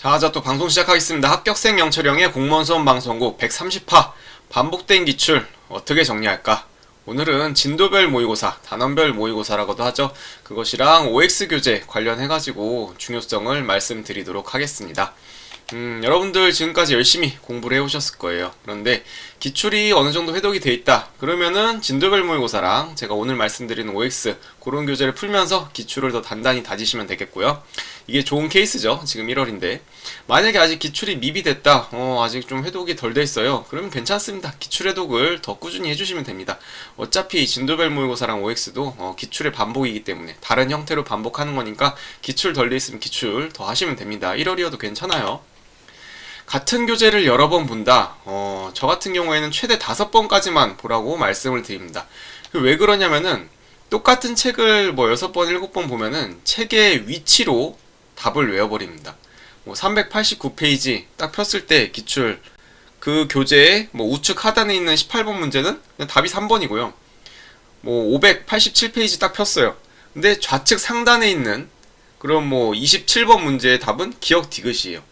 자, 자, 또 방송 시작하겠습니다. 합격생 영철형의 공무원 수험 방송국 130화 반복된 기출 어떻게 정리할까? 오늘은 진도별 모의고사, 단원별 모의고사라고도 하죠. 그것이랑 OX 교재 관련해가지고 중요성을 말씀드리도록 하겠습니다. 음, 여러분들 지금까지 열심히 공부를 해오셨을 거예요. 그런데 기출이 어느 정도 회독이 돼 있다. 그러면은 진도별 모의고사랑 제가 오늘 말씀드리는 OX 그런 교재를 풀면서 기출을 더 단단히 다지시면 되겠고요. 이게 좋은 케이스죠. 지금 1월인데. 만약에 아직 기출이 미비됐다. 어, 아직 좀 회독이 덜 돼 있어요. 그러면 괜찮습니다. 기출 회독을 더 꾸준히 해주시면 됩니다. 어차피 진도별 모의고사랑 OX도 어, 기출의 반복이기 때문에 다른 형태로 반복하는 거니까 기출 덜 돼 있으면 기출 더 하시면 됩니다. 1월이어도 괜찮아요. 같은 교재를 여러 번 본다. 어, 저 같은 경우에는 최대 다섯 번까지만 보라고 말씀을 드립니다. 그왜 그러냐면은 똑같은 책을 뭐 여섯 번, 일곱 번 보면은 책의 위치로 답을 외워버립니다. 뭐 389페이지 딱 폈을 때 기출 그 교재의 뭐 우측 하단에 있는 18번 문제는 답이 3번이고요. 뭐 587페이지 딱 폈어요. 근데 좌측 상단에 있는 그럼 뭐 27번 문제의 답은 기억 디귿이에요.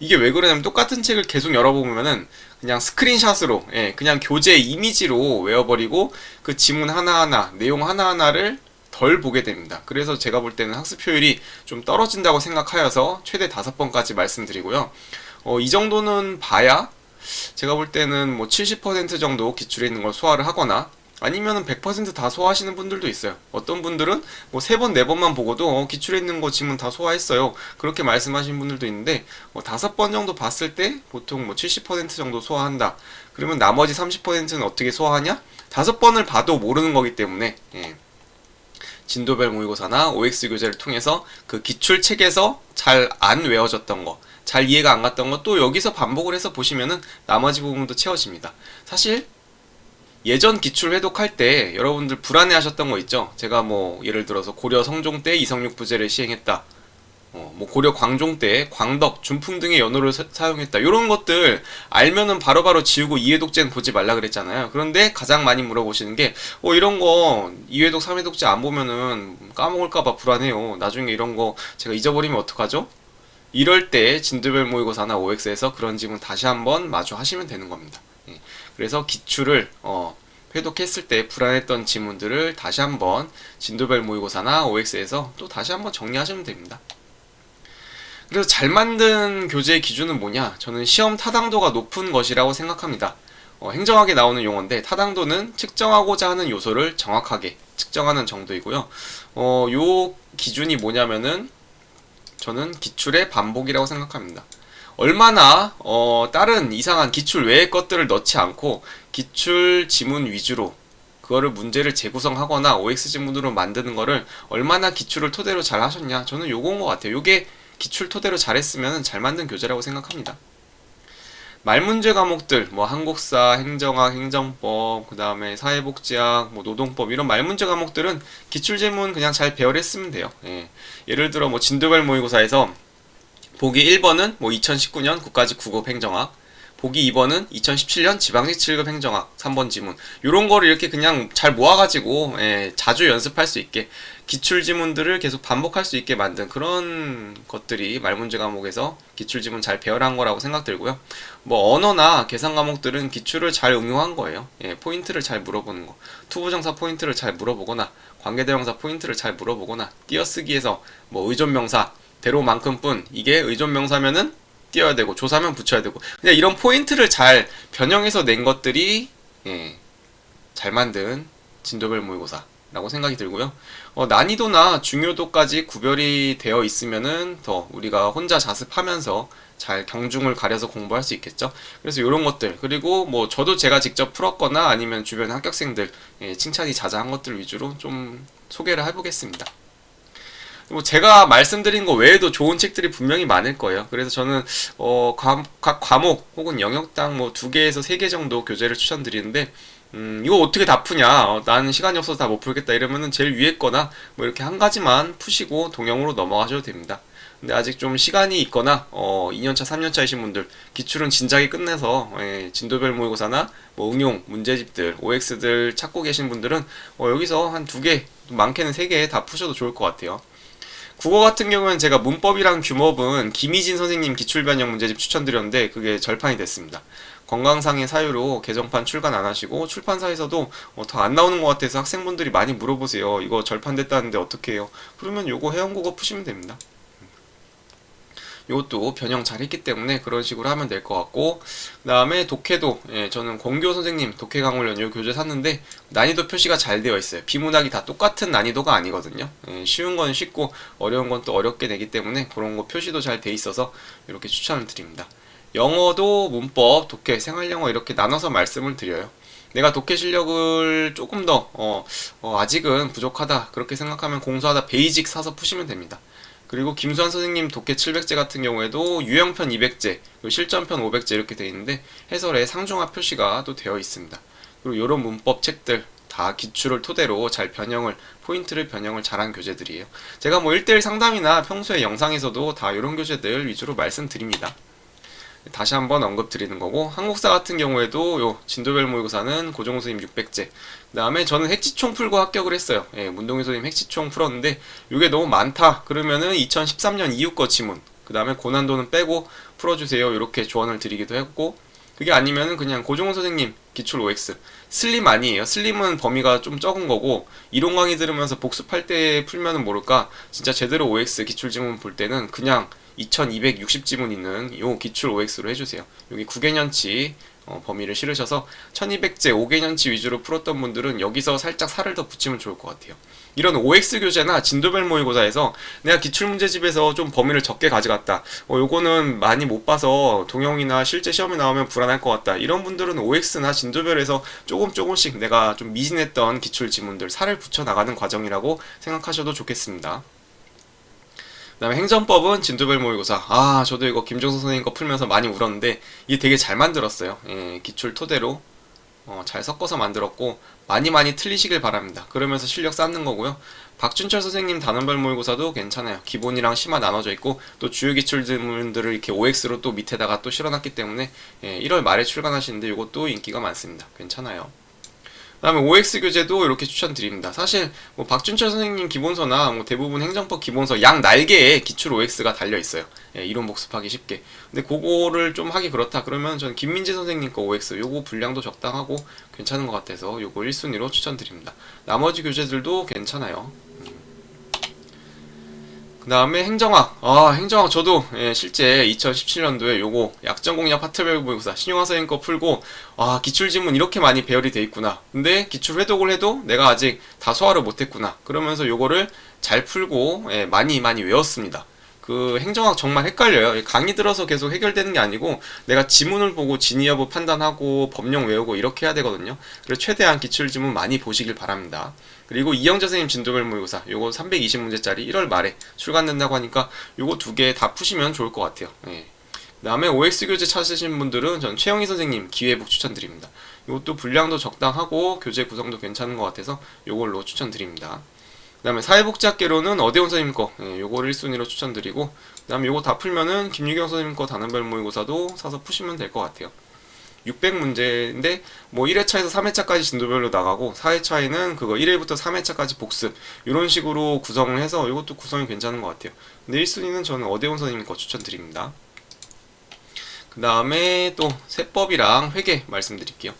이게 왜 그러냐면 똑같은 책을 계속 열어보면은 그냥 스크린샷으로 예, 그냥 교재 이미지로 외워버리고 그 지문 하나하나 내용 하나하나를 덜 보게 됩니다. 그래서 제가 볼 때는 학습 효율이 좀 떨어진다고 생각하여서 최대 다섯 번까지 말씀드리고요. 어, 이 정도는 봐야 제가 볼 때는 뭐 70% 정도 기출에 있는 걸 소화를 하거나 아니면은 100%다 소화하시는 분들도 있어요. 어떤 분들은 뭐 세 번, 네 번만 보고도 어, 기출에 있는 거 지문 다 소화했어요. 그렇게 말씀하시는 분들도 있는데 뭐 다섯 번 정도 봤을 때 보통 뭐 70% 정도 소화한다. 그러면 나머지 30%는 어떻게 소화하냐? 다섯 번을 봐도 모르는 거기 때문에 예. 진도별 모의고사나 OX 교재를 통해서 그 기출 책에서 잘 안 외워졌던 거, 잘 이해가 안 갔던 거 또 여기서 반복을 해서 보시면은 나머지 부분도 채워집니다. 사실 예전 기출 회독할 때 여러분들 불안해 하셨던 거 있죠? 제가 뭐 예를 들어서 고려 성종 때 이성육 부제를 시행했다. 어, 뭐 고려 광종 때 광덕, 준풍 등의 연호를 사, 사용했다. 이런 것들 알면은 바로바로 지우고 이회독제는 보지 말라 그랬잖아요. 그런데 가장 많이 물어보시는 게 어, 이런 거 이회독, 삼회독제 안 보면은 까먹을까봐 불안해요. 나중에 이런 거 제가 잊어버리면 어떡하죠? 이럴 때 진도별 모의고사나 OX에서 그런 질문 다시 한번 마주하시면 되는 겁니다. 예. 그래서 기출을 어, 회독했을 때 불안했던 지문들을 다시 한번 진도별 모의고사나 OX에서 또 다시 한번 정리하시면 됩니다. 그래서 잘 만든 교재의 기준은 뭐냐? 저는 시험 타당도가 높은 것이라고 생각합니다. 어, 행정학에 나오는 용어인데 타당도는 측정하고자 하는 요소를 정확하게 측정하는 정도이고요. 어, 요 기준이 뭐냐면은 저는 기출의 반복이라고 생각합니다. 얼마나 어, 다른 이상한 기출 외의 것들을 넣지 않고 기출 지문 위주로 그거를 문제를 재구성하거나 OX 지문으로 만드는 거를 얼마나 기출을 토대로 잘 하셨냐 저는 요거인 것 같아요. 요게 기출 토대로 잘했으면 잘 만든 교재라고 생각합니다. 말문제 과목들 뭐 한국사, 행정학, 행정법, 그 다음에 사회복지학, 뭐 노동법 이런 말문제 과목들은 기출 지문 그냥 잘 배열했으면 돼요. 예. 예를 들어 뭐 진도별 모의고사에서 보기 1번은 뭐 2019년 국가직 9급 행정학, 보기 2번은 2017년 지방직 7급 행정학 3번 지문 요런 거를 이렇게 그냥 잘 모아가지고 예, 자주 연습할 수 있게 기출 지문들을 계속 반복할 수 있게 만든 그런 것들이 말문제 과목에서 기출 지문 잘 배열한 거라고 생각들고요. 뭐 언어나 계산 과목들은 기출을 잘 응용한 거예요. 예, 포인트를 잘 물어보는 거, 투부정사 포인트를 잘 물어보거나 관계대명사 포인트를 잘 물어보거나 띄어쓰기에서 뭐 의존명사 대로만큼뿐 이게 의존 명사면은 띄어야 되고 조사면 붙여야 되고 그냥 이런 포인트를 잘 변형해서 낸 것들이 예, 잘 만든 진도별 모의고사라고 생각이 들고요. 어, 난이도나 중요도까지 구별이 되어 있으면은 더 우리가 혼자 자습하면서 잘 경중을 가려서 공부할 수 있겠죠. 그래서 이런 것들 그리고 뭐 저도 제가 직접 풀었거나 아니면 주변 합격생들 예, 칭찬이 자자한 것들 위주로 좀 소개를 해보겠습니다. 뭐 제가 말씀드린 거 외에도 좋은 책들이 분명히 많을 거예요. 그래서 저는 어, 과, 각 과목 혹은 영역당 뭐 두 개에서 세 개 정도 교재를 추천드리는데 음, 이거 어떻게 다 푸냐? 어, 나는 시간이 없어서 다 못 풀겠다 이러면은 제일 위에 거나 뭐 이렇게 한 가지만 푸시고 동영으로 넘어가셔도 됩니다. 근데 아직 좀 시간이 있거나 어 2년차, 3년차이신 분들 기출은 진작에 끝내서 예, 진도별 모의고사나 뭐 응용 문제집들, OX들 찾고 계신 분들은 어, 여기서 한 두 개, 많게는 세 개 다 푸셔도 좋을 것 같아요. 국어 같은 경우는 제가 문법이랑 규법은 김희진 선생님 기출변형 문제집 추천드렸는데 그게 절판이 됐습니다. 건강상의 사유로 개정판 출간 안 하시고 출판사에서도 어, 더안 나오는 것 같아서 학생분들이 많이 물어보세요. 이거 절판됐다는데 어떻게 해요? 그러면 요거 해영국어 푸시면 됩니다. 이것도 변형 잘 했기 때문에 그런 식으로 하면 될 것 같고 그 다음에 독해도 예, 저는 권교 선생님 독해 강훈련 요 교재 샀는데 난이도 표시가 잘 되어 있어요. 비문학이 다 똑같은 난이도가 아니거든요. 예, 쉬운 건 쉽고 어려운 건 또 어렵게 내기 때문에 그런 거 표시도 잘 돼 있어서 이렇게 추천을 드립니다. 영어도 문법, 독해, 생활영어 이렇게 나눠서 말씀을 드려요. 내가 독해 실력을 조금 더 어, 어, 아직은 부족하다 그렇게 생각하면 공수하다 베이직 사서 푸시면 됩니다 그리고 김수환 선생님 독해 700제 같은 경우에도 유형편 200제, 그리고 실전편 500제 이렇게 되어 있는데 해설에 상중하 표시가 또 되어 있습니다. 그리고 이런 문법 책들 다 기출을 토대로 잘 변형을 포인트를 변형을 잘한 교재들이에요. 제가 뭐 1대1 상담이나 평소에 영상에서도 다 이런 교재들 위주로 말씀드립니다. 다시 한번 언급드리는 거고 한국사 같은 경우에도 요 진도별 모의고사는 고종호 선생님 600제. 그 다음에 저는 핵지총 풀고 합격을 했어요. 예, 문동희 선생님 핵지총 풀었는데 이게 너무 많다. 그러면은 2013년 이후 거 지문 그 다음에 고난도는 빼고 풀어주세요. 이렇게 조언을 드리기도 했고 그게 아니면은 그냥 고종호 선생님 기출 OX 슬림 아니에요. 슬림은 범위가 좀 적은 거고 이론 강의 들으면서 복습할 때 풀면은 모를까? 진짜 제대로 OX 기출 지문 볼 때는 그냥 2260지문 있는 요 기출 OX로 해주세요. 여기 9개년치 어, 범위를 실으셔서 1200제 5개년치 위주로 풀었던 분들은 여기서 살짝 살을 더 붙이면 좋을 것 같아요. 이런 OX 교재나 진도별 모의고사에서 내가 기출문제집에서 좀 범위를 적게 가져갔다. 어, 요거는 많이 못 봐서 동영이나 실제 시험에 나오면 불안할 것 같다. 이런 분들은 OX나 진도별에서 조금 조금씩 내가 좀 미진했던 기출 지문들 살을 붙여 나가는 과정이라고 생각하셔도 좋겠습니다. 그다음에 행정법은 진도별 모의고사. 아, 저도 이거 김종서 선생님 거 풀면서 많이 울었는데 이게 되게 잘 만들었어요. 예, 기출 토대로 어, 잘 섞어서 만들었고 많이 많이 틀리시길 바랍니다. 그러면서 실력 쌓는 거고요. 박준철 선생님 단원별 모의고사도 괜찮아요. 기본이랑 심화 나눠져 있고 또 주요 기출 질문들을 이렇게 OX로 또 밑에다가 또 실어놨기 때문에 예, 1월 말에 출간하시는데 이것도 인기가 많습니다. 괜찮아요. 그다음에 OX 교재도 이렇게 추천드립니다. 사실 뭐 박준철 선생님 기본서나 뭐 대부분 행정법 기본서 양 날개에 기출 OX가 달려 있어요. 예, 이론 복습하기 쉽게. 근데 그거를 좀 하기 그렇다 그러면 저는 김민재 선생님 거 OX 요거 분량도 적당하고 괜찮은 것 같아서 요거 1순위로 추천드립니다. 나머지 교재들도 괜찮아요. 그 다음에 행정학. 아, 행정학 저도 예, 실제 2017년도에 요거 약정공략 파트별 모의고사 신용화 선생님 거 풀고 아, 기출지문 이렇게 많이 배열이 돼 있구나. 근데 기출 회독을 해도 내가 아직 다 소화를 못했구나. 그러면서 요거를 잘 풀고 예, 많이 많이 외웠습니다. 그 행정학 정말 헷갈려요. 강의 들어서 계속 해결되는 게 아니고 내가 지문을 보고 진위 여부 판단하고 법령 외우고 이렇게 해야 되거든요. 그래서 최대한 기출 지문 많이 보시길 바랍니다. 그리고 이영재 선생님 진도별 모의고사 요거 320문제짜리 1월 말에 출간된다고 하니까 요거 두 개 다 푸시면 좋을 것 같아요. 예. 그다음에 OX 교재 찾으신 분들은 전 최영희 선생님 기회북 추천드립니다. 이것도 분량도 적당하고 교재 구성도 괜찮은 것 같아서 요걸로 추천드립니다. 그 다음에 사회복지학개로는 어대원 선생님 거 예, 요거를 1순위로 추천드리고 그 다음에 요거 다 풀면은 김유경 선생님 거 단원별 모의고사도 사서 푸시면 될 것 같아요. 600문제인데 뭐 1회차에서 3회차까지 진도별로 나가고 4회차에는 그거 1회부터 3회차까지 복습 이런 식으로 구성을 해서 이것도 구성이 괜찮은 것 같아요. 근데 1순위는 저는 어대원 선생님 거 추천드립니다. 그 다음에 또 세법이랑 회계 말씀드릴게요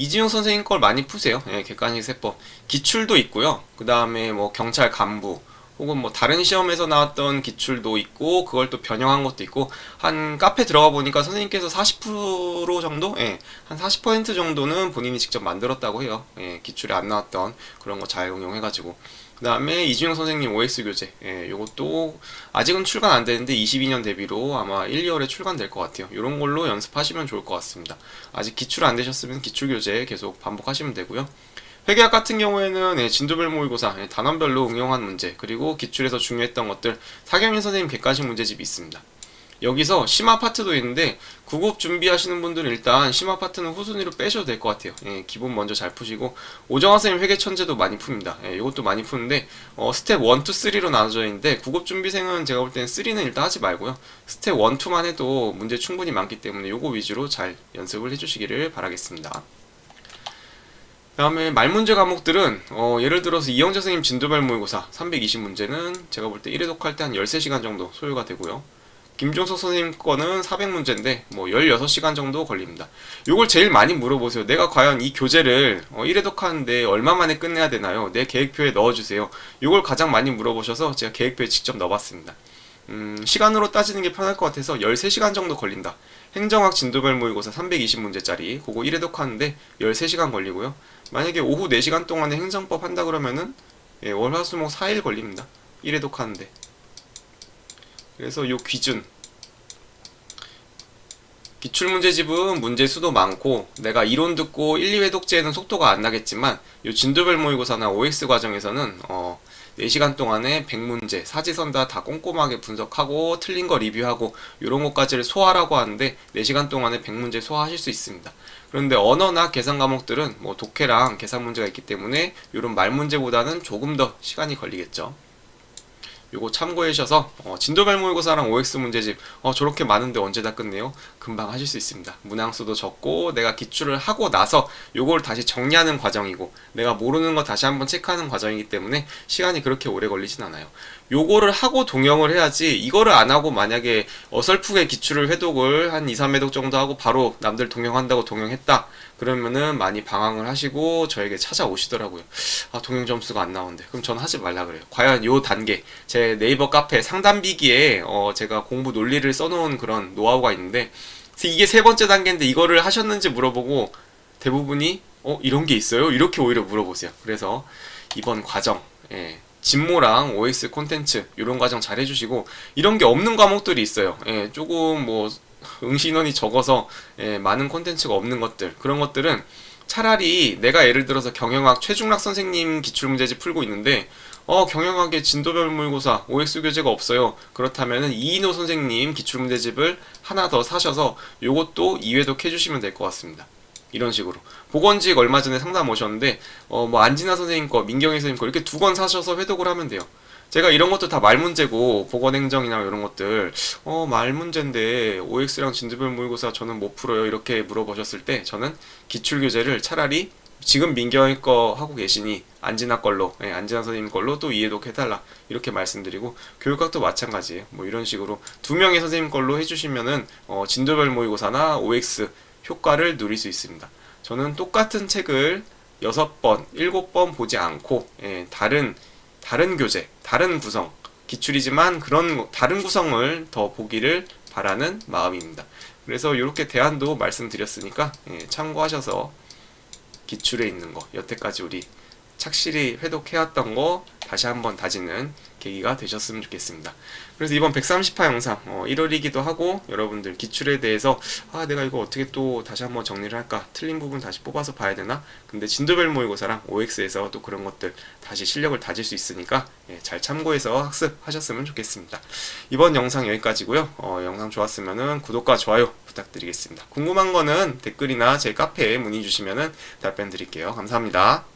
이지용 선생님 걸 많이 푸세요. 예, 객관식 세법. 기출도 있고요. 그 다음에 뭐 경찰 간부, 혹은 뭐 다른 시험에서 나왔던 기출도 있고, 그걸 또 변형한 것도 있고, 한 카페 들어가 보니까 선생님께서 40% 정도? 예, 한 40% 정도는 본인이 직접 만들었다고 해요. 예, 기출에 안 나왔던 그런 거 잘 응용해 가지고. 그 다음에 이준영 선생님 OX 교재. 예, 요것도 아직은 출간 안 되는데 22년 대비로 아마 1, 2월에 출간될 것 같아요. 이런 걸로 연습하시면 좋을 것 같습니다. 아직 기출 안 되셨으면 기출 교재 계속 반복하시면 되고요. 회계학 같은 경우에는 예, 진도별 모의고사 예, 단원별로 응용한 문제 그리고 기출에서 중요했던 것들 사경인 선생님 객관식 문제집이 있습니다 여기서 심화 파트도 있는데 구급 준비하시는 분들은 일단 심화 파트는 후순위로 빼셔도 될 것 같아요. 예, 기본 먼저 잘 푸시고 오정화 선생님 회계 천재도 많이 풉니다. 예, 이것도 많이 푸는데 어, 스텝 1, 2, 3로 나눠져 있는데 구급 준비생은 제가 볼 때는 3는 일단 하지 말고요. 스텝 1, 2만 해도 문제 충분히 많기 때문에 요거 위주로 잘 연습을 해주시기를 바라겠습니다. 다음에 말문제 과목들은 어, 예를 들어서 이영재 선생님 진도별 모의고사 320문제는 제가 볼 때 1회 독할 때 한 13시간 정도 소요가 되고요. 김종석 선생님 거는 400문제인데 뭐 16시간 정도 걸립니다. 요걸 제일 많이 물어보세요. 내가 과연 이 교재를 어, 1회 독 하는데 얼마 만에 끝내야 되나요? 내 계획표에 넣어주세요. 요걸 가장 많이 물어보셔서 제가 계획표에 직접 넣어봤습니다. 음, 시간으로 따지는 게 편할 것 같아서 13시간 정도 걸린다. 행정학 진도별 모의고사 320문제짜리 그거 1회 독 하는데 13시간 걸리고요. 만약에 오후 4시간 동안에 행정법 한다 그러면은 예, 월화수목 4일 걸립니다. 1회 독 하는데. 그래서 요 기준 기출문제집은 문제 수도 많고 내가 이론 듣고 1, 2회 독재에는 속도가 안 나겠지만 요 진도별 모의고사나 OX 과정에서는 어 4시간 동안에 100문제, 사지선 다 다 꼼꼼하게 분석하고 틀린 거 리뷰하고 이런 것까지를 소화라고 하는데 4시간 동안에 100문제 소화하실 수 있습니다. 그런데 언어나 계산 과목들은 뭐 독해랑 계산 문제가 있기 때문에 이런 말 문제보다는 조금 더 시간이 걸리겠죠. 요거 참고해 주셔서 어, 진도별 모의고사랑 OX 문제집 어, 저렇게 많은데 언제 다 끝내요? 금방 하실 수 있습니다. 문항수도 적고 내가 기출을 하고 나서 요걸 다시 정리하는 과정이고 내가 모르는 거 다시 한번 체크하는 과정이기 때문에 시간이 그렇게 오래 걸리진 않아요. 요거를 하고 동영을 해야지 이거를 안 하고 만약에 어설프게 기출을 회독을 한 2, 3회독 정도 하고 바로 남들 동영한다고 동영했다. 그러면은 많이 방황을 하시고 저에게 찾아오시더라고요. 아, 동영 점수가 안 나오는데. 그럼 저는 하지 말라 그래요. 과연 요 단계, 제 네이버 카페 상담비기에 어, 제가 공부 논리를 써놓은 그런 노하우가 있는데, 이게 세 번째 단계인데 이거를 하셨는지 물어보고 대부분이 어, 이런 게 있어요? 이렇게 오히려 물어보세요. 그래서 이번 과정, 예, 진모랑 OX 콘텐츠 이런 과정 잘 해주시고 이런 게 없는 과목들이 있어요. 예, 조금 뭐 응시인원이 적어서 예, 많은 콘텐츠가 없는 것들 그런 것들은 차라리 내가 예를 들어서 경영학 최중락 선생님 기출문제집 풀고 있는데 어 경영학의 진도별 모의고사 OX 교재가 없어요. 그렇다면은 이인호 선생님 기출문제집을 하나 더 사셔서 요것도 2회독 해주시면 될 것 같습니다. 이런 식으로 보건직 얼마 전에 상담 오셨는데 어 뭐 안진아 선생님 거 민경희 선생님 거 이렇게 두 권 사셔서 회독을 하면 돼요. 제가 이런 것도 다 말 문제고 보건행정이나 이런 것들 어 말 문제인데 OX랑 진도별 모의고사 저는 못 풀어요 이렇게 물어보셨을 때 저는 기출 교재를 차라리 지금 민경이 거 하고 계시니 안진아 걸로 예, 안진아 선생님 걸로 또 이해독 해달라 이렇게 말씀드리고 교육학도 마찬가지예요. 뭐 이런 식으로 두 명의 선생님 걸로 해주시면은 어, 진도별 모의고사나 OX 효과를 누릴 수 있습니다. 저는 똑같은 책을 여섯 번 일곱 번 보지 않고 예, 다른 다른 교재 다른 구성 기출이지만 그런 다른 구성을 더 보기를 바라는 마음입니다. 그래서 이렇게 대안도 말씀드렸으니까 예, 참고하셔서 기출에 있는 거 여태까지 우리 착실히 회독해왔던 거 다시 한번 다지는 계기가 되셨으면 좋겠습니다. 그래서 이번 130화 영상 어, 1월이기도 하고 여러분들 기출에 대해서 아 내가 이거 어떻게 또 다시 한번 정리를 할까 틀린 부분 다시 뽑아서 봐야 되나 근데 진도별 모의고사랑 OX에서 또 그런 것들 다시 실력을 다질 수 있으니까 예, 잘 참고해서 학습하셨으면 좋겠습니다. 이번 영상 여기까지고요. 어, 영상 좋았으면 구독과 좋아요 부탁드리겠습니다. 궁금한 거는 댓글이나 제 카페에 문의 주시면 답변 드릴게요. 감사합니다.